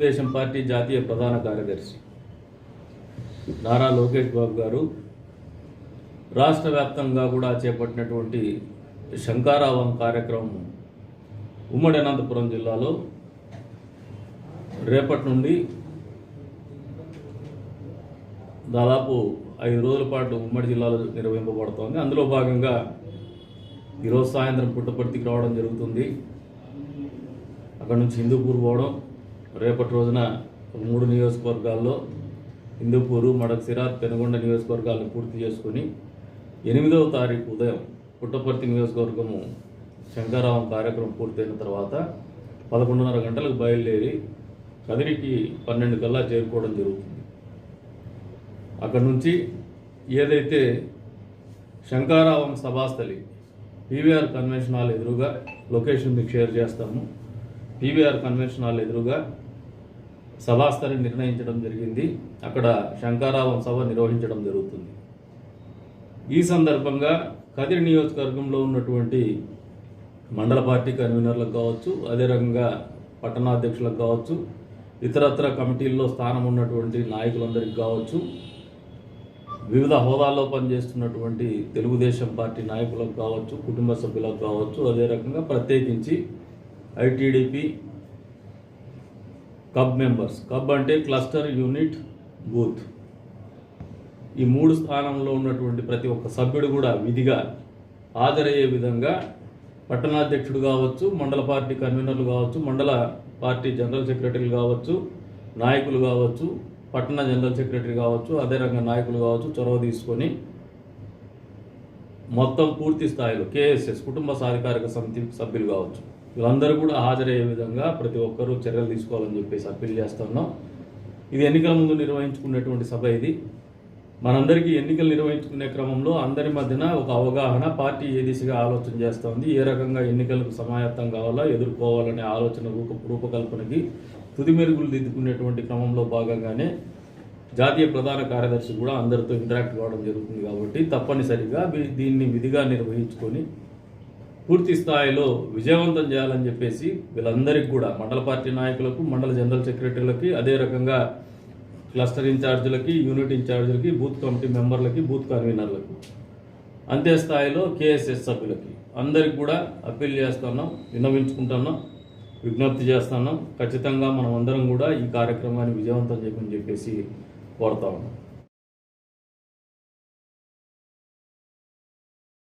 Telugu Desam party జాతీయ ప్రధాన కార్యదర్శి. నారా లోకేష్ బాబు గారు రాష్ట్ర వ్యాప్తంగా కూడా చేపట్టినటువంటి శంకారావం కార్యక్రమం ఉమ్మడి అనంతపురం జిల్లాలో రేపటి నుండి దాదాపు ఐదు రోజుల పాటు ఉమ్మడి జిల్లాలో నిర్వహింపబడుతోంది. అందులో భాగంగా ఈరోజు సాయంత్రం పుట్టపర్తికి రావడం జరుగుతుంది. అక్కడ నుంచి హిందూపూర్ పోవడం రేపటి రోజున ఒక మూడు నియోజకవర్గాల్లో హిందూపూరు మడకసిర పెనుగొండ నియోజకవర్గాలను పూర్తి చేసుకుని ఎనిమిదవ తారీఖు ఉదయం పుట్టపర్తి నియోజకవర్గము శంకారావం కార్యక్రమం పూర్తయిన తర్వాత పదకొండున్నర గంటలకు బయలుదేరి కదిరికి పన్నెండు కల్లా చేరుకోవడం జరుగుతుంది. అక్కడ నుంచి ఏదైతే శంకారావం సభాస్థలి పీవీఆర్ కన్వెన్షన్ హాల్ ఎదురుగా లొకేషన్ మీకు షేర్ చేస్తాము. పీవీఆర్ కన్వెన్షన్ హాల్ ఎదురుగా సభాస్థలి నిర్ణయించడం జరిగింది. అక్కడ శంకారావం సభ నిర్వహించడం జరుగుతుంది. ఈ సందర్భంగా కదిరి నియోజకవర్గంలో ఉన్నటువంటి మండల పార్టీ కన్వీనర్లకు కావచ్చు అదే రకంగా పట్టణాధ్యక్షులకు కావచ్చు ఇతరత్ర కమిటీల్లో స్థానం ఉన్నటువంటి నాయకులందరికీ కావచ్చు వివిధ హోదాల్లో పనిచేస్తున్నటువంటి తెలుగుదేశం పార్టీ నాయకులకు కావచ్చు కుటుంబ సభ్యులకు కావచ్చు అదే రకంగా ప్రత్యేకించి ఐటీడీపీ కబ్ మెంబర్స్ కబ్ అంటే క్లస్టర్ యూనిట్ బూత్ ఈ మూడు స్థానంలో ఉన్నటువంటి ప్రతి ఒక్క సభ్యుడు కూడా విధిగా హాజరయ్యే విధంగా పట్టణాధ్యక్షుడు కావచ్చు మండల పార్టీ కన్వీనర్లు కావచ్చు మండల పార్టీ జనరల్ సెక్రటరీలు కావచ్చు నాయకులు కావచ్చు పట్టణ జనరల్ సెక్రటరీ కావచ్చు అదే రంగ నాయకులు కావచ్చు చొరవ తీసుకొని మొత్తం పూర్తి స్థాయిలో కేఎస్ఎస్ కుటుంబ సాధికారిక సమితి సభ్యులు కావచ్చు. వీళ్ళందరూ కూడా హాజరయ్యే విధంగా ప్రతి ఒక్కరూ చర్యలు తీసుకోవాలని చెప్పేసి అప్పీల్ చేస్తున్నాం ఇది ఎన్నికల ముందు నిర్వహించుకునేటువంటి సభ ఇది. మనందరికీ ఎన్నికలు నిర్వహించుకునే క్రమంలో అందరి మధ్యన ఒక అవగాహన పార్టీ ఏ దిశగా ఆలోచన చేస్తోంది ఏ రకంగా ఎన్నికలకు సమాయత్తం కావాలా ఎదుర్కోవాలనే ఆలోచన రూప రూపకల్పనకి తుది మెరుగులు దిద్దుకునేటువంటి క్రమంలో భాగంగానే జాతీయ ప్రధాన కార్యదర్శి కూడా అందరితో ఇంటరాక్ట్ కావడం జరుగుతుంది కాబట్టి తప్పనిసరిగా దీన్ని విధిగా నిర్వహించుకొని పూర్తి స్థాయిలో విజయవంతం చేయాలని చెప్పేసి వీళ్ళందరికీ కూడా మండల పార్టీ నాయకులకు మండల జనరల్ సెక్రటరీలకి అదే రకంగా క్లస్టర్ ఇన్ఛార్జీలకి యూనిట్ ఇన్ఛార్జీలకి బూత్ కమిటీ మెంబర్లకి బూత్ కన్వీనర్లకు అంతే స్థాయిలో కేఎస్ఎస్ సభ్యులకి అందరికి కూడా అప్పీల్ చేస్తున్నాం విన్నవించుకుంటున్నాం విజ్ఞప్తి చేస్తున్నాం. ఖచ్చితంగా మనం అందరం కూడా ఈ కార్యక్రమాన్ని విజయవంతం చేయమని చెప్పేసి కోరుతా ఉన్నాం.